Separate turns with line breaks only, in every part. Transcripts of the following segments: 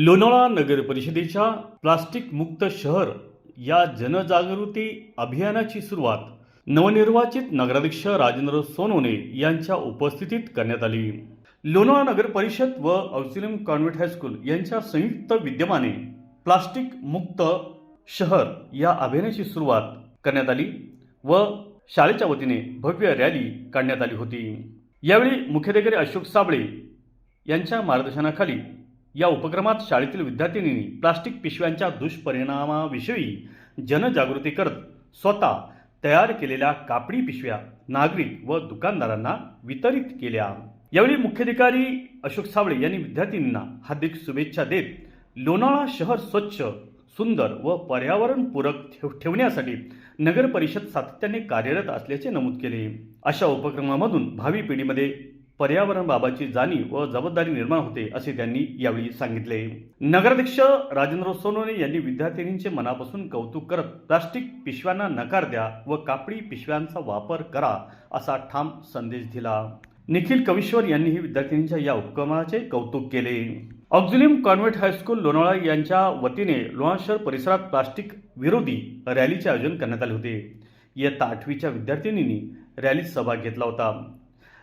लोणावळा नगर परिषदेच्या प्लास्टिक मुक्त शहर या जनजागृती अभियानाची सुरुवात नवनिर्वाचित नगराध्यक्ष राजेंद्र सोनवणे यांच्या उपस्थितीत करण्यात आली. लोणावळा नगर परिषद व औसिलम कॉन्व्हेंट हायस्कूल यांच्या संयुक्त विद्यमाने प्लास्टिक मुक्त शहर या अभियानाची सुरुवात करण्यात आली व शाळेच्या वतीने भव्य रॅली काढण्यात आली होती. यावेळी मुख्याधिकारी अशोक साबळे यांच्या मार्गदर्शनाखाली या उपक्रमात शाळेतील विद्यार्थिनींनी प्लास्टिक पिशव्यांच्या दुष्परिणामाविषयी जनजागृती करत स्वतः तयार केलेल्या कापडी पिशव्या नागरिक व दुकानदारांना वितरित केल्या. यावेळी मुख्याधिकारी अशोक सावळे यांनी विद्यार्थिनींना हार्दिक शुभेच्छा देत लोणावळा शहर स्वच्छ सुंदर व पर्यावरणपूरक ठेव ठेवण्यासाठी नगर परिषद सातत्याने कार्यरत असल्याचे नमूद केले. अशा उपक्रमामधून भावी पिढीमध्ये पर्यावरणाबाबतची जाणीव व जबाबदारी निर्माण होते असे त्यांनी यावेळी सांगितले. नगराध्यक्ष राजेंद्र सोनवणे यांनी विद्यार्थिनींचे मनापासून कौतुक करत प्लास्टिक पिशव्यांना नकार द्या व कापडी पिशव्यांचा वापर करा असा ठाम संदेश दिला. निखिल कविश्वर यांनीही विद्यार्थिनींच्या या उपक्रमाचे कौतुक केले. ऑक्झिलियम कॉन्व्हेंट हायस्कूल लोणावळा यांच्या वतीने लोणावळा शहर परिसरात प्लास्टिक विरोधी रॅलीचे आयोजन करण्यात आले होते. इयत्ता आठवीच्या विद्यार्थिनींनी रॅलीत सहभाग घेतला होता.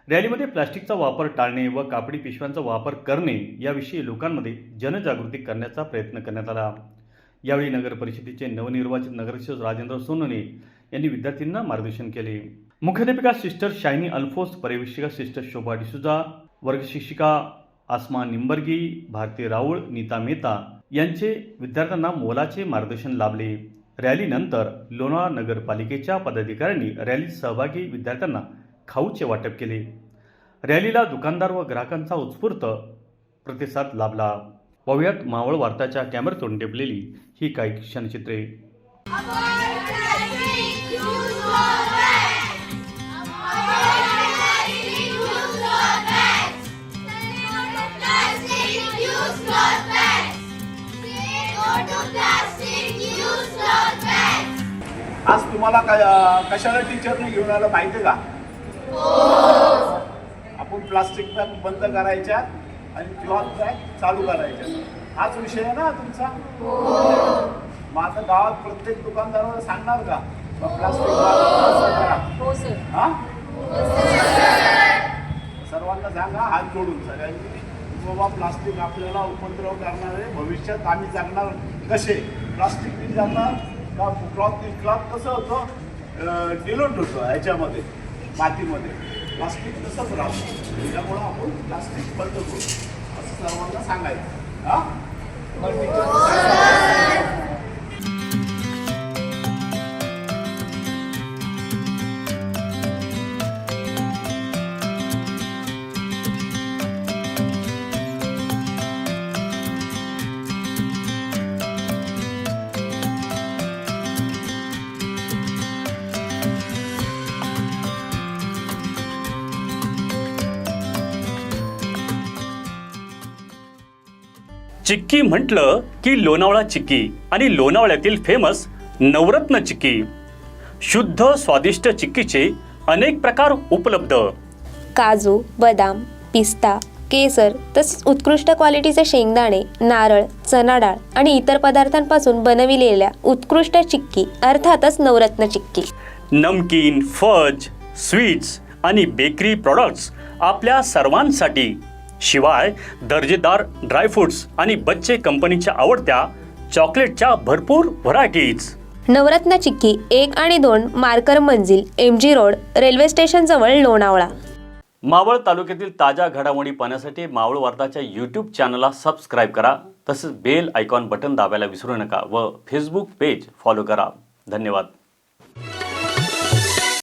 रॅलीमध्ये प्लास्टिकचा वापर टाळणे व कापडी पिशव्यांचा वापर करणे याविषयी लोकांमध्ये जनजागृती करण्याचा प्रयत्न करण्यात आला. यावेळी नगर परिषदेचे नवनिर्वाचित नगरसेवक राजेंद्र सोनवणे यांनी विद्यार्थ्यांना मार्गदर्शन केले. मुख्याध्यापिका सिस्टर शायनी अल्फोस पर्यवेक्षिका सिस्टर शोभा डिसुजा वर्गशिक्षिका आसमा निंबर्गी भारती राऊळ नीता मेहता यांचे विद्यार्थ्यांना मोलाचे मार्गदर्शन लाभले. रॅलीनंतर लोणावळा नगरपालिकेच्या पदाधिकाऱ्यांनी रॅलीत सहभागी विद्यार्थ्यांना खाऊचे वाटप केले. रॅलीला दुकानदार व ग्राहकांचा उत्स्फूर्त प्रतिसाद लाभला. पाहुयात मावळ वार्ताच्या कॅमेऱ्यातून टिपलेली ही काही क्षणचित्रे.
आज तुम्हाला कशाला टीचरने घेऊन आलं माहिती का? आपण प्लास्टिक बॅग बंद करायच्या आणि क्लॉथ बॅग चालू करायच्या. हाच विषय आहे ना तुमचा? आता गावात प्रत्येक दुकानदाराला सांगणार का? प्लास्टिक
हो सर
हा? सर्वांना सांगा हात जोडून. सगळ्यांनी बाबा प्लास्टिक आपल्याला उपद्रव करणार आहे भविष्यात आम्ही जगणार कसे? प्लास्टिक जाणार का क्लॉथ क्लॉथ कसं होतं? डिलोट होतं ह्याच्यामध्ये. मातीमध्ये. प्लास्टिक तसंच राहतं त्याच्यामुळं आपण प्लास्टिक बंद करू. असं सर्वांना सांगायचं. हा?
चिक्की म्हटलं की लोणावळा चिक्की आणि लोणावळ्यातील फेमस नवरत्न चिक्की. शुद्ध स्वादिष्ट चिक्कीचे अनेक प्रकार उपलब्ध.
काजू बदाम पिस्ता केसर तसेच उत्कृष्ट क्वालिटीचे शेंगदाणे नारळ चना डाळ आणि इतर पदार्थांपासून बनविलेल्या उत्कृष्ट चिक्की अर्थातच नवरत्न चिक्की.
नमकीन फज स्वीट्स आणि बेकरी प्रॉडक्ट्स आपल्या सर्वांसाठी शिवाय दर्जेदार ड्रायफ्रुट्स आणि बच्चे कंपनीच्या आवडत्या चॉकलेटच्या भरपूर व्हरायटीज.
नवरत्न चिक्की एक आणि दोन Markar Manzil M G road railway station जवळ लोणावळा.
मावळ तालुक्यातील ताज्या घडामोडी पाहण्यासाठी मावळ वार्ताच्या यूट्यूब चॅनलला सबस्क्राईब करा. तसेच बेल आयकॉन बटन दाबायला विसरू नका व फेसबुक पेज फॉलो करा. धन्यवाद.